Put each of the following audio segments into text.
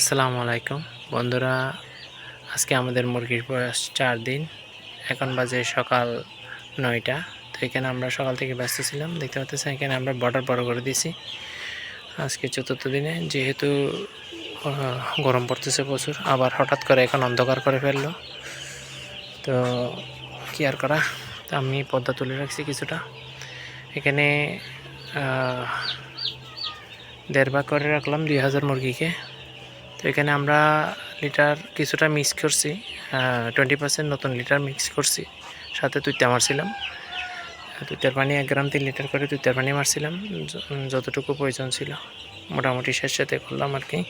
আসসালামু আলাইকুম। বন্ধুরা, আজকে আমাদের মুরগির বয়স চার দিন। এখন বাজে সকাল নয়টা। তো এখানে আমরা সকাল থেকে ব্যস্ত ছিলাম। দেখতে পাচ্ছেন, এখানে আমরা বর্ডার বড় করে দিয়েছি। আজকে চতুর্থ দিনে যেহেতু গরম পড়তেছে প্রচুর, আবার হঠাৎ করে এখন অন্ধকার করে ফেলল। তো কি আর করা? তো আমি পদ্মা তুলে রাখছি কিছুটা। এখানে দেড় ভাগ করে রাখলাম দুই হাজার মুরগিকে। তো এখানে আমরা লিটার কিছুটা মিক্স করছি টোয়েন্টি পার্সেন্ট নতুন লিটার মিক্স করছি। সাথে তুইতে মারছিলাম। তুইতার পানি এক গ্রাম তিন লিটার করে তুইতার পানি মারছিলাম যতটুকু প্রয়োজন ছিল। মোটামুটি শেষ সাথে করলাম আর কি।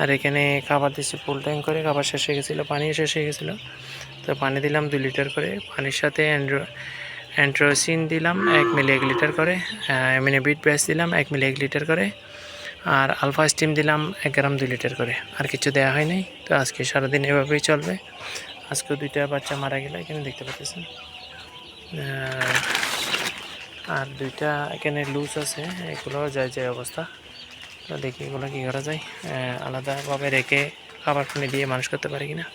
আর এখানে খাবার দিচ্ছি ফুল ট্যাঙ্ক করে, খাবার শেষ হয়ে গেছিল, পানি শেষ হয়ে গেছিল। তো পানি দিলাম দুই লিটার করে। পানির সাথে অ্যান্ড্রো অ্যান্ড্রোসিন দিলাম, এক মিলি এক লিটার করে এমনি বিট ব্যাস দিলাম, এক মিলি এক লিটার করে। আর আলফা স্টিম দিলাম এক গ্রাম দুই লিটার করে। আর কিছু দেওয়া হয় নাই, তো আজকে সারাদিন এভাবেই চলবে। আজকে দুইটা বাচ্চা মারা গেল, এখানে দেখতে পাচ্ছেন। আর দুইটা এখানে লুজ আছে এগুলো যায় যায় অবস্থা। তো দেখি এগুলো কী করা যায়। আলাদাভাবে রেখে খাবার পানি দিয়ে মানুষ করতে পারি কিনা।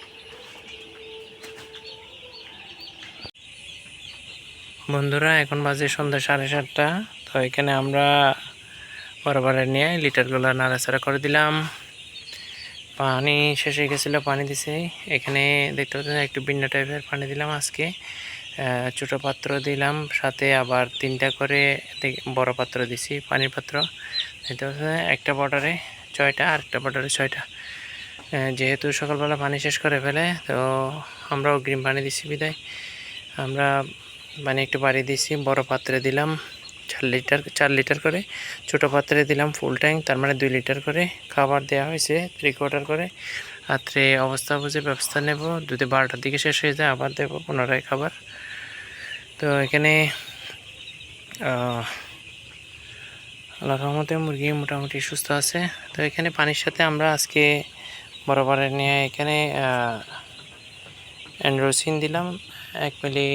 বন্ধুরা, এখন বাজে সন্ধ্যা সাড়ে সাতটা। তো এখানে আমরা বরাবরে নিয়ে লিটারগুলো নাড়াচাড়া করে দিলাম। পানি শেষ হয়ে গেছিল, পানি দিছে। এখানে দেখতে পাচ্ছেন একটু ভিন্ন টাইপের পানি দিলাম আজকে। ছোটো পাত্র দিলাম, সাথে আবার তিনটা করে বড় পাত্র দিছি, পানির পাত্র। দেখতে পাচ্ছেন একটা বর্ডারে ছয়টা আর একটা বর্ডারে ছয়টা। যেহেতু সকালবেলা পানি শেষ করে ফেলে, তো আমরা অগ্রিম পানি দিছি বিদায়। আমরা পানি একটু বাড়িয়ে দিছি, বড় পাত্রে দিলাম। চার লিটার চার লিটার করে ছোটো পাত্রে দিলাম ফুল ট্যাঙ্ক তার মানে দুই লিটার করে খাবার দেওয়া হয়েছে থ্রি কোয়ার্টার করে। রাত্রে অবস্থা বুঝে ব্যবস্থা নেব, যদি বারোটার দিকে শেষ হয়ে যায় আবার দেবো পুনরায় খাবার। তো এখানে রহমতে মুরগি মোটামুটি সুস্থ আছে। তো এখানে পানির সাথে আমরা আজকে বরাবরের নিয়ে এখানে অ্যান্ড্রোসিন দিলাম, এক মিলি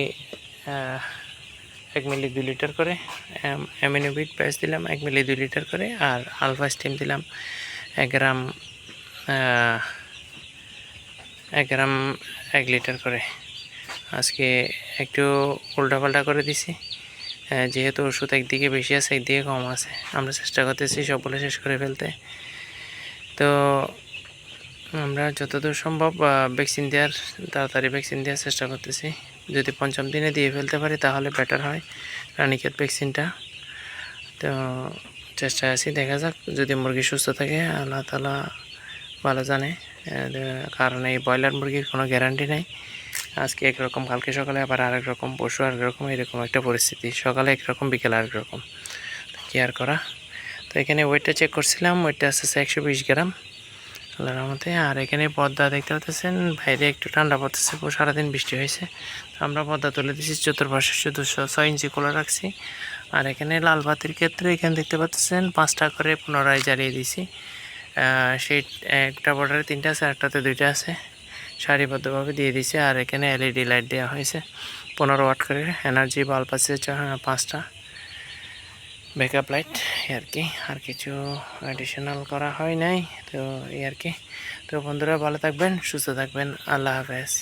এক মিলি দুই লিটার করে অ্যামিনোবিট প্যাচ দিলাম, এক মিলি দুই লিটার করে, আর আলফা স্টিম দিলাম, এক গ্রাম এক গ্রাম, এক লিটার করে। আজকে একটু উল্টাপাল্টা করে দিছি যেহেতু ওষুধ একদিকে বেশি আছে, একদিকে কম আছে। আমরা চেষ্টা করতেছি সবগুলো শেষ করে ফেলতে। তো আমরা যতদূর সম্ভব ভ্যাকসিন দেওয়ার, তাড়াতাড়ি ভ্যাকসিন দেওয়ার চেষ্টা করতেছি। যদি পঞ্চম দিনে দিয়ে ফেলতে পারি, তাহলে বেটার হয়। রানিকেট ভ্যাকসিনটা। তো চেষ্টায় আছি, দেখা যাক যদি মুরগি সুস্থ থাকে, আল্লাহ তালা ভালো জানে। কারণ এই ব্রয়লার মুরগির কোনো গ্যারান্টি নেই। আজকে একরকম, কালকে সকালে আবার আরেক রকম পশু আরেক রকম, এরকম একটা পরিস্থিতি। সকালে একরকম, বিকেলে আরেক রকম। কি আর করা? তো এখানে ওয়েটটা চেক করছিলাম ওয়েটটা আসছে একশো গ্রাম। আল্লাহর রহমতে। আর এখানে পদ্মা দেখতে পাচ্ছেন বাইরে একটু ঠান্ডা পড়তেছে সারাদিন বৃষ্টি হয়েছে। তো আমরা পদ্মা তুলে দিয়েছি চতুর্পাশে শুধু ছয় ইঞ্চি খোলা রাখছি। আর এখানে লাল বাতির ক্ষেত্রে এখানে দেখতে পাচ্ছেন পাঁচটা করে পুনরায় জ্বালিয়ে আহ, সেই একটা বর্ডারে তিনটা আছে একটাতে দুইটা আছে। সারিবদ্ধভাবে দিয়ে দিয়েছি আর এখানে এলইডি লাইট দেওয়া হয়েছে। পনেরো ওয়াট করে এনার্জি বাল্ব আছে পাঁচটা। ব্যাকআপ লাইট আর কি। আর কিছু অ্যাডিশনাল করা হয় নাই। তো এই আর কি। তো বন্ধুরা, ভালো থাকবেন, সুস্থ থাকবেন। আল্লাহ হাফেজ।